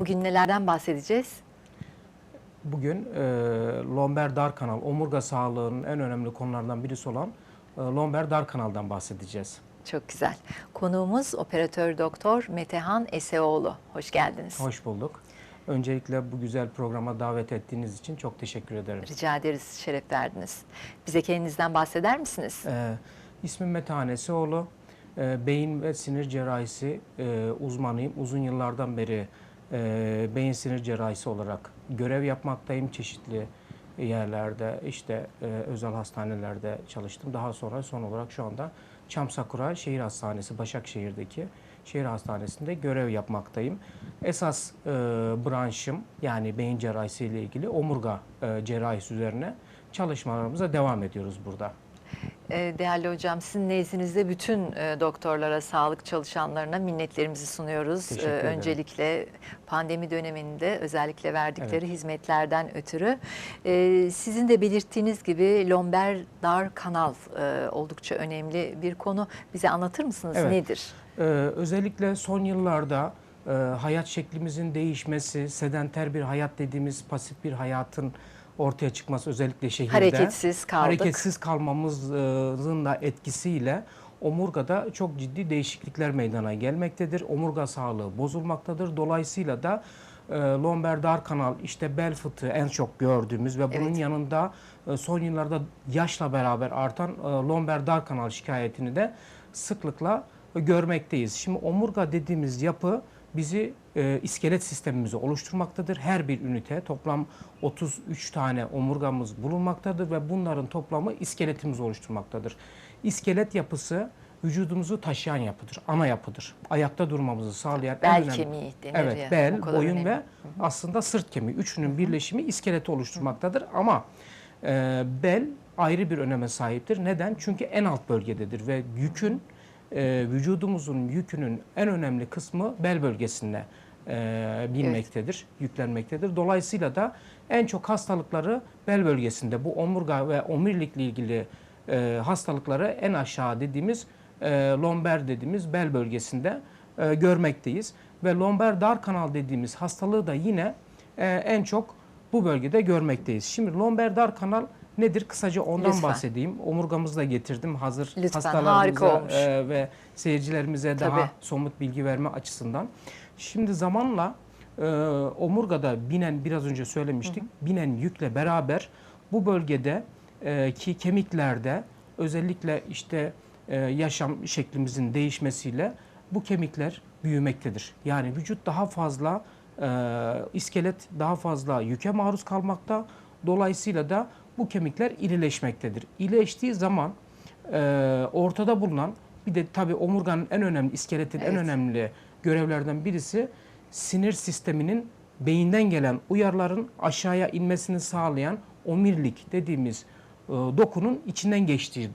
Bugün nelerden bahsedeceğiz? Bugün e, lomber dar kanal, omurga sağlığının en önemli konulardan birisi olan e, lomber dar kanaldan bahsedeceğiz. Çok güzel. Konuğumuz operatör doktor Metehan Eseoğlu. Hoş geldiniz. Hoş bulduk. Öncelikle bu güzel programa davet ettiğiniz için çok teşekkür ederim. Rica ederiz, şeref verdiniz. Bize kendinizden bahseder misiniz? E, ismim Metehan Eseoğlu. E, beyin ve sinir cerrahisi e, uzmanıyım. Uzun yıllardan beri e, beyin sinir cerrahisi olarak görev yapmaktayım. Çeşitli yerlerde, işte e, özel hastanelerde çalıştım. Daha sonra son olarak şu anda Çamsakura Şehir Hastanesi, Başakşehir'deki şehir hastanesinde görev yapmaktayım. Esas e, branşım yani beyin cerrahisi ile ilgili omurga e, cerrahisi üzerine çalışmalarımıza devam ediyoruz burada. Ee, Değerli hocam, sizin nezdinizde bütün e, doktorlara, sağlık çalışanlarına minnetlerimizi sunuyoruz. Ee. Öncelikle pandemi döneminde özellikle verdikleri hizmetlerden ötürü. Ee, Sizin de belirttiğiniz gibi lomber dar kanal e, oldukça önemli bir konu. Bize anlatır mısınız Evet. nedir? Ee, özellikle son yıllarda e, hayat şeklimizin değişmesi, sedenter bir hayat dediğimiz pasif bir hayatın ortaya çıkması özellikle şehirde. Hareketsiz kaldık. Hareketsiz kalmamızın da etkisiyle omurgada çok ciddi değişiklikler meydana gelmektedir. Omurga sağlığı bozulmaktadır. Dolayısıyla da e, lomber dar kanal, işte bel fıtığı en çok gördüğümüz ve bunun Evet. yanında e, son yıllarda yaşla beraber artan e, lomber dar kanal şikayetini de sıklıkla görmekteyiz. Şimdi omurga dediğimiz yapı bizi e, iskelet sistemimizi oluşturmaktadır. Her bir ünite toplam 33 tane omurgamız bulunmaktadır ve bunların toplamı iskeletimizi oluşturmaktadır. İskelet yapısı vücudumuzu taşıyan yapıdır, ana yapıdır. Ayakta durmamızı sağlayan en Bel önemli- kemiği denir Evet, ya. bel, boyun önemli. ve aslında sırt kemiği. Üçünün birleşimi iskeleti oluşturmaktadır. Ama e, bel ayrı bir öneme sahiptir. Neden? Çünkü en alt bölgededir ve yükün e, vücudumuzun yükünün en önemli kısmı bel bölgesinde e, binmektedir, yüklenmektedir. Dolayısıyla da en çok hastalıkları bel bölgesinde bu omurga ve omurilikle ilgili e, hastalıkları en aşağı dediğimiz e, lomber dediğimiz bel bölgesinde e, görmekteyiz. Ve lomber dar kanal dediğimiz hastalığı da yine e, en çok bu bölgede görmekteyiz. Şimdi lomber dar kanal nedir? Kısaca ondan Lütfen. bahsedeyim. Omurgamızı da getirdim hazır Lütfen, hastalarımıza e, ve seyircilerimize Tabii. daha somut bilgi verme açısından. Şimdi zamanla e, omurgada binen biraz önce söylemiştik. Binen yükle beraber bu bölgede e, ki kemiklerde özellikle işte e, yaşam şeklimizin değişmesiyle bu kemikler büyümektedir. Yani vücut daha fazla e, iskelet daha fazla yüke maruz kalmakta. Dolayısıyla da bu kemikler irileşmektedir. İyileştiği zaman e, ortada bulunan bir de tabii omurganın en önemli iskeletin en Evet. önemli görevlerden birisi sinir sisteminin beyinden gelen uyarıların aşağıya inmesini sağlayan omurilik dediğimiz e, dokunun içinden geçtiği e,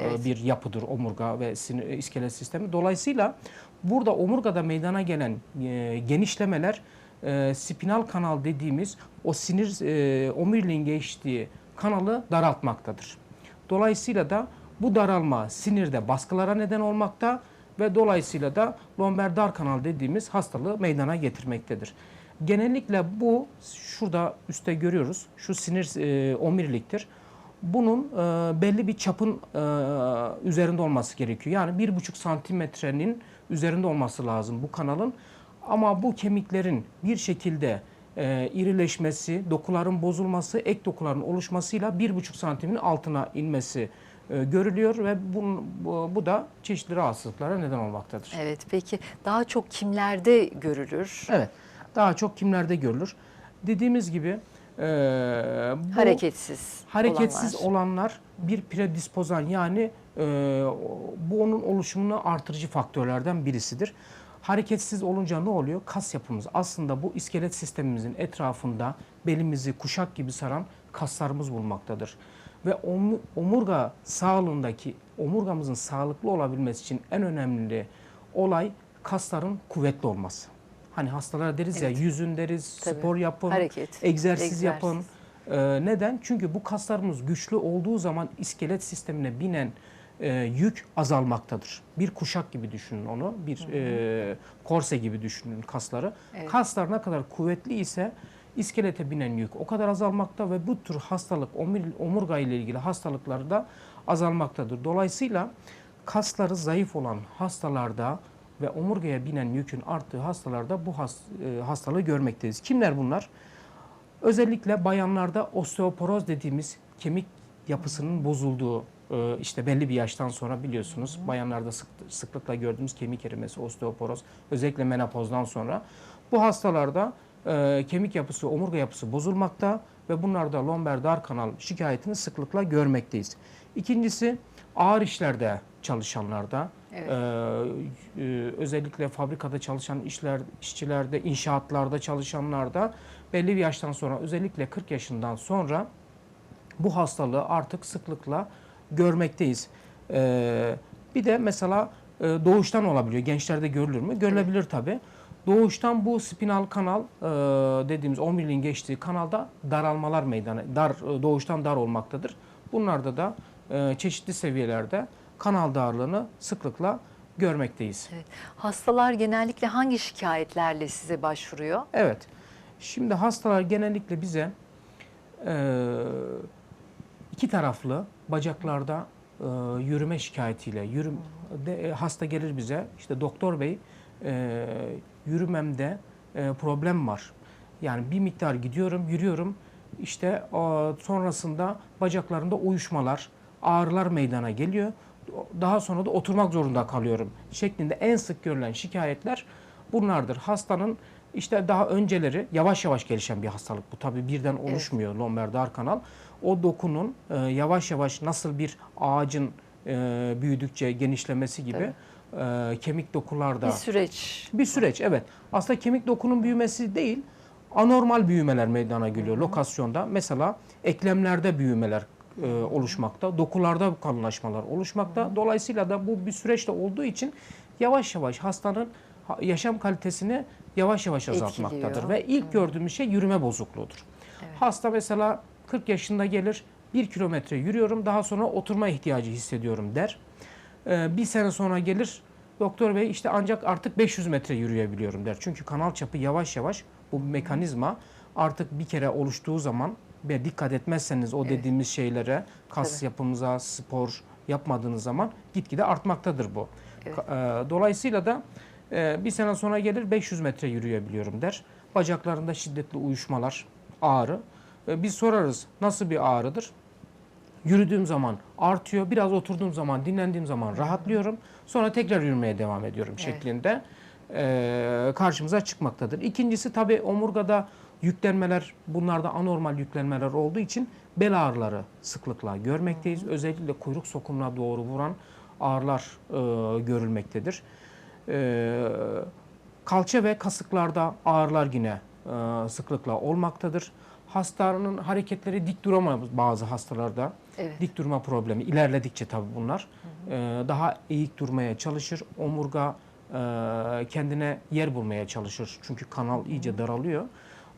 Evet. bir yapıdır omurga ve sinir, iskelet sistemi. Dolayısıyla burada omurgada meydana gelen e, genişlemeler e, spinal kanal dediğimiz o sinir e, omuriliğin geçtiği kanalı daraltmaktadır. Dolayısıyla da bu daralma sinirde baskılara neden olmakta ve dolayısıyla da lomber dar kanal dediğimiz hastalığı meydana getirmektedir. Genellikle bu şurada üstte görüyoruz. Şu sinir e, omuriliktir. Bunun e, belli bir çapın e, üzerinde olması gerekiyor. Yani bir buçuk santimetrenin üzerinde olması lazım bu kanalın. Ama bu kemiklerin bir şekilde e, irileşmesi, dokuların bozulması, ek dokuların oluşmasıyla bir buçuk santimin altına inmesi e, görülüyor ve bu, bu, bu da çeşitli rahatsızlıklara neden olmaktadır. Evet, peki daha çok kimlerde görülür? Evet, daha çok kimlerde görülür? Dediğimiz gibi e, bu Hareketsiz hareketsiz olanlar. olanlar bir predispozan yani e, bu onun oluşumunu artırıcı faktörlerden birisidir. Hareketsiz olunca ne oluyor? Kas yapımız aslında bu iskelet sistemimizin etrafında belimizi kuşak gibi saran kaslarımız bulunmaktadır. Ve om- omurga sağlığındaki omurgamızın sağlıklı olabilmesi için en önemli olay kasların kuvvetli olması. Hani hastalara deriz Evet. ya yüzün deriz, Tabii. spor yapın, Hareket, egzersiz, egzersiz. yapın. Ee, neden? Çünkü bu kaslarımız güçlü olduğu zaman iskelet sistemine binen e, yük azalmaktadır. Bir kuşak gibi düşünün onu, bir e, korse gibi düşünün kasları. Evet. Kaslar ne kadar kuvvetli ise iskelete binen yük o kadar azalmakta ve bu tür hastalık, omur- omurga ile ilgili hastalıklar da azalmaktadır. Dolayısıyla kasları zayıf olan hastalarda ve omurgaya binen yükün arttığı hastalarda bu has- e, hastalığı görmekteyiz. Kimler bunlar? Özellikle bayanlarda osteoporoz dediğimiz kemik yapısının bozulduğu e, işte belli bir yaştan sonra biliyorsunuz bayanlarda sık, sıklıkla gördüğümüz kemik erimesi, osteoporoz özellikle menopozdan sonra bu hastalarda e, kemik yapısı, omurga yapısı bozulmakta ve bunlarda lomber dar kanal şikayetini sıklıkla görmekteyiz. İkincisi ağır işlerde çalışanlarda Evet. e, e, özellikle fabrikada çalışan işler işçilerde, inşaatlarda çalışanlarda belli bir yaştan sonra özellikle 40 yaşından sonra bu hastalığı artık sıklıkla görmekteyiz. Ee, bir de mesela e, doğuştan olabiliyor. Gençlerde görülür mü? Görülebilir tabii. Doğuştan bu spinal kanal e, dediğimiz omuriliğin geçtiği kanalda daralmalar meydana, dar e, doğuştan dar olmaktadır. Bunlarda da e, çeşitli seviyelerde kanal darlığını sıklıkla görmekteyiz. Evet. Hastalar genellikle hangi şikayetlerle size başvuruyor? Evet. Şimdi hastalar genellikle bize e, iki taraflı bacaklarda e, yürüme şikayetiyle yürüm de, e, hasta gelir bize işte doktor bey e, yürümemde e, problem var. Yani bir miktar gidiyorum, yürüyorum. İşte o, sonrasında bacaklarında uyuşmalar, ağrılar meydana geliyor. Daha sonra da oturmak zorunda kalıyorum şeklinde en sık görülen şikayetler bunlardır. Hastanın işte daha önceleri yavaş yavaş gelişen bir hastalık bu. Tabii birden oluşmuyor lomber dar kanal. O dokunun e, yavaş yavaş nasıl bir ağacın e, büyüdükçe genişlemesi gibi e, kemik dokularda Bir süreç. bir süreç evet. Aslında kemik dokunun büyümesi değil, anormal büyümeler meydana geliyor lokasyonda. Mesela eklemlerde büyümeler e, oluşmakta, dokularda kalınlaşmalar oluşmakta. Dolayısıyla da bu bir süreçte olduğu için yavaş yavaş hastanın ha- yaşam kalitesini yavaş yavaş azaltmaktadır. Etkiliyor. Ve ilk gördüğümüz şey yürüme bozukluğudur. Hasta mesela 40 yaşında gelir, 1 kilometre yürüyorum, daha sonra oturma ihtiyacı hissediyorum der. Ee, bir sene sonra gelir, doktor bey işte ancak artık 500 metre yürüyebiliyorum der. Çünkü kanal çapı yavaş yavaş bu mekanizma artık bir kere oluştuğu zaman ve dikkat etmezseniz o dediğimiz şeylere, kas Tabii. yapımıza, spor yapmadığınız zaman gitgide artmaktadır bu. Evet. E, Dolayısıyla da bir sene sonra gelir 500 metre yürüyebiliyorum der. Bacaklarında şiddetli uyuşmalar, ağrı. E, Biz sorarız nasıl bir ağrıdır? Yürüdüğüm zaman artıyor, biraz oturduğum zaman, dinlendiğim zaman rahatlıyorum. Sonra tekrar yürümeye devam ediyorum Evet. şeklinde e, karşımıza çıkmaktadır. İkincisi tabii omurgada yüklenmeler, bunlarda anormal yüklenmeler olduğu için bel ağrıları sıklıkla görmekteyiz. Özellikle kuyruk sokumuna doğru vuran ağrılar e, görülmektedir. E, kalça ve kasıklarda ağrılar yine e, sıklıkla olmaktadır. Hastanın hareketleri dik duramaz bazı hastalarda. Evet. Dik durma problemi ilerledikçe tabii bunlar e, daha eğik durmaya çalışır. Omurga e, kendine yer bulmaya çalışır. Çünkü kanal iyice daralıyor.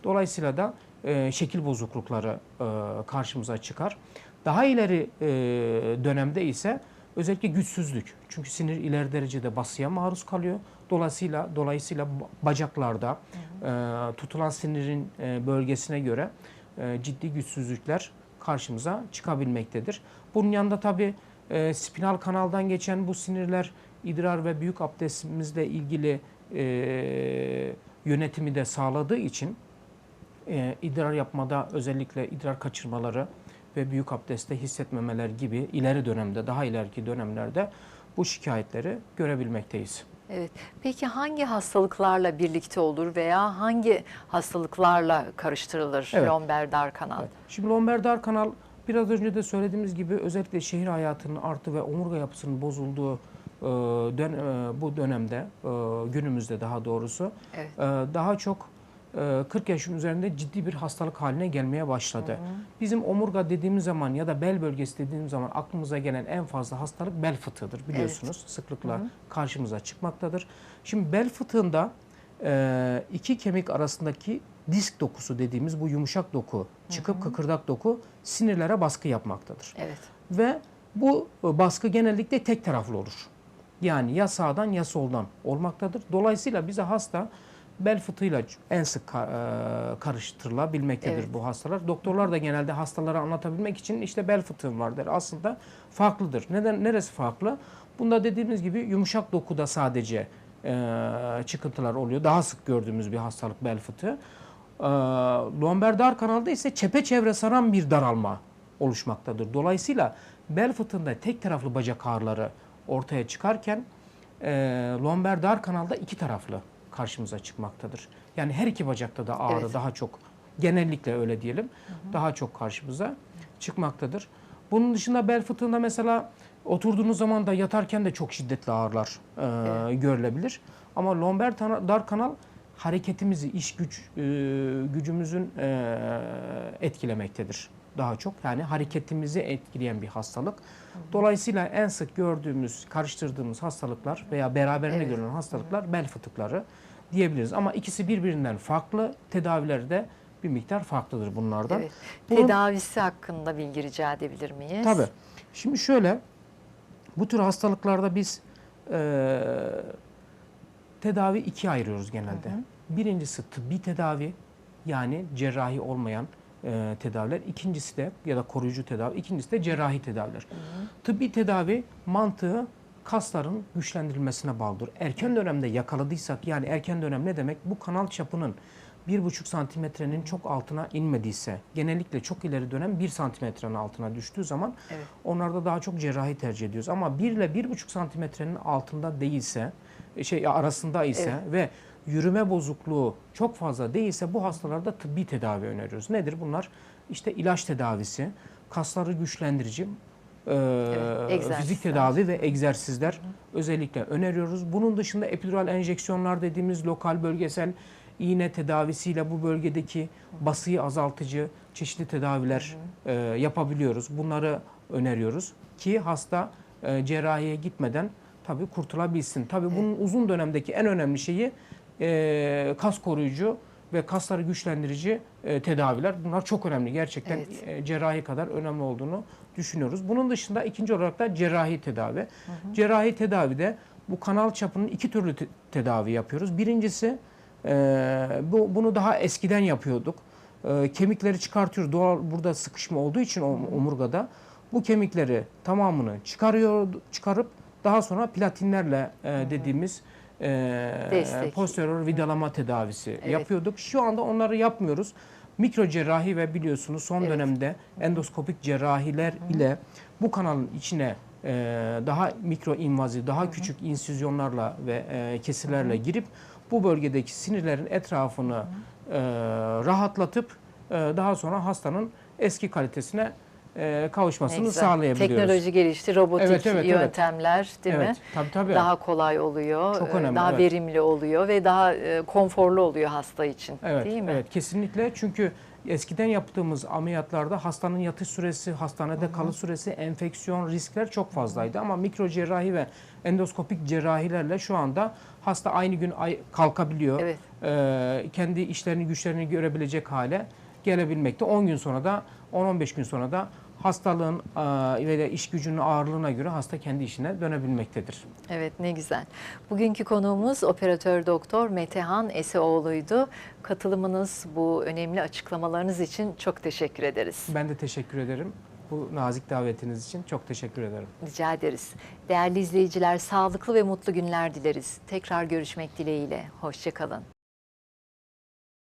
Dolayısıyla da e, şekil bozuklukları e, karşımıza çıkar. Daha ileri e, dönemde ise özellikle güçsüzlük. Çünkü sinir ileri derecede basıya maruz kalıyor. Dolayısıyla dolayısıyla ba- bacaklarda e, tutulan sinirin e, bölgesine göre e, ciddi güçsüzlükler karşımıza çıkabilmektedir. Bunun yanında tabii e, spinal kanaldan geçen bu sinirler idrar ve büyük abdestimizle ilgili e, yönetimi de sağladığı için e, idrar yapmada özellikle idrar kaçırmaları ve büyük abdestte hissetmemeler gibi ileri dönemde, daha ileriki dönemlerde bu şikayetleri görebilmekteyiz. Evet. Peki hangi hastalıklarla birlikte olur veya hangi hastalıklarla karıştırılır Evet. lomber dar kanal? Evet. Şimdi lomber dar kanal biraz önce de söylediğimiz gibi özellikle şehir hayatının arttı ve omurga yapısının bozulduğu e, dön, e, bu dönemde e, günümüzde daha doğrusu Evet. e, daha çok 40 yaşın üzerinde ciddi bir hastalık haline gelmeye başladı. Bizim omurga dediğimiz zaman ya da bel bölgesi dediğimiz zaman aklımıza gelen en fazla hastalık bel fıtığıdır biliyorsunuz. Sıklıkla karşımıza çıkmaktadır. Şimdi bel fıtığında e, iki kemik arasındaki disk dokusu dediğimiz bu yumuşak doku çıkıp kıkırdak doku sinirlere baskı yapmaktadır. Evet. Ve Bu e, baskı genellikle tek taraflı olur. Yani ya sağdan ya soldan olmaktadır. Dolayısıyla bize hasta bel fıtığıyla en sık ka- e, karıştırılabilmektedir Evet. bu hastalar. Doktorlar da genelde hastalara anlatabilmek için işte bel fıtığım var der. Aslında farklıdır. Neden neresi farklı? Bunda dediğimiz gibi yumuşak dokuda sadece e, çıkıntılar oluyor. Daha sık gördüğümüz bir hastalık bel fıtığı. E, lomber dar kanalda ise çepeçevre saran bir daralma oluşmaktadır. Dolayısıyla bel fıtığında tek taraflı bacak ağrıları ortaya çıkarken e, lomber dar kanalda iki taraflı karşımıza çıkmaktadır. Yani her iki bacakta da ağrı Evet. daha çok genellikle öyle diyelim daha çok karşımıza çıkmaktadır. Bunun dışında bel fıtığında mesela oturduğunuz zaman da yatarken de çok şiddetli ağrılar e, görülebilir. Ama lomber dar kanal hareketimizi, iş güç e, gücümüzün e, etkilemektedir daha çok. Yani hareketimizi etkileyen bir hastalık. Dolayısıyla en sık gördüğümüz, karıştırdığımız hastalıklar veya beraberinde Evet. görülen hastalıklar bel fıtıkları diyebiliriz. Ama ikisi birbirinden farklı. Tedavileri de bir miktar farklıdır bunlardan. Evet. Bunun- Tedavisi hakkında bilgi rica edebilir miyiz? Tabii. Şimdi şöyle, bu tür hastalıklarda biz e, tedavi ikiye ayırıyoruz genelde. Birincisi tıbbi tedavi, yani cerrahi olmayan e, tedaviler. İkincisi de ya da koruyucu tedavi. İkincisi de cerrahi tedaviler. Tıbbi tedavi mantığı kasların güçlendirilmesine bağlıdır. Erken dönemde yakaladıysak yani erken dönem ne demek? Bu kanal çapının 1,5 santimetrenin çok altına inmediyse, genellikle çok ileri dönem 1 santimetrenin altına düştüğü zaman Evet. onlarda daha çok cerrahi tercih ediyoruz. Ama 1 ile 1,5 santimetrenin altında değilse, e, şey arasında ise ve yürüme bozukluğu çok fazla değilse bu hastalarda tıbbi tedavi öneriyoruz. Nedir bunlar? İşte ilaç tedavisi, kasları güçlendirici, e, egzersizler. fizik tedavi ve egzersizler özellikle öneriyoruz. Bunun dışında epidural enjeksiyonlar dediğimiz lokal bölgesel iğne tedavisiyle bu bölgedeki basıyı azaltıcı çeşitli tedaviler e, yapabiliyoruz. Bunları öneriyoruz ki hasta e, cerrahiye gitmeden tabii kurtulabilsin. Tabii bunun uzun dönemdeki en önemli şeyi e, kas koruyucu ve kasları güçlendirici e, tedaviler. Bunlar çok önemli. Gerçekten Evet. e, cerrahi kadar önemli olduğunu düşünüyoruz. Bunun dışında ikinci olarak da cerrahi tedavi. Cerrahi tedavide bu kanal çapının iki türlü te- tedavi yapıyoruz. Birincisi e, bu bunu daha eskiden yapıyorduk. E, kemikleri çıkartıyoruz. Doğal burada sıkışma olduğu için om- omurgada bu kemikleri tamamını çıkarıyor çıkarıp daha sonra platinlerle e, dediğimiz e, Destek. posterior vidalama tedavisi Evet. yapıyorduk. Şu anda onları yapmıyoruz. Mikro cerrahi ve biliyorsunuz son Evet. dönemde endoskopik cerrahiler ile bu kanalın içine e, daha mikro invaziv, daha küçük insüzyonlarla ve e, kesilerle girip bu bölgedeki sinirlerin etrafını e, rahatlatıp e, daha sonra hastanın eski kalitesine e, kavuşmasını sağlayabiliyoruz. Teknoloji gelişti, robotik Evet, evet, evet. yöntemler değil evet, mi? Tabii tabii. Daha kolay oluyor, Çok e, önemli, daha evet. verimli oluyor ve daha e, konforlu oluyor hasta için Evet, değil mi? evet kesinlikle çünkü eskiden yaptığımız ameliyatlarda hastanın yatış süresi, hastanede kalış süresi, enfeksiyon riskler çok fazlaydı ama mikro cerrahi ve endoskopik cerrahilerle şu anda hasta aynı gün kalkabiliyor. Evet. Ee, kendi işlerini, güçlerini görebilecek hale gelebilmekte. 10 gün sonra da 10-15 gün sonra da hastalığın e, ve de iş gücünün ağırlığına göre hasta kendi işine dönebilmektedir. Evet ne güzel. Bugünkü konuğumuz operatör doktor Metehan Eseoğlu'ydu. Katılımınız, bu önemli açıklamalarınız için çok teşekkür ederiz. Ben de teşekkür ederim. Bu nazik davetiniz için çok teşekkür ederim. Rica ederiz. Değerli izleyiciler, sağlıklı ve mutlu günler dileriz. Tekrar görüşmek dileğiyle. Hoşçakalın.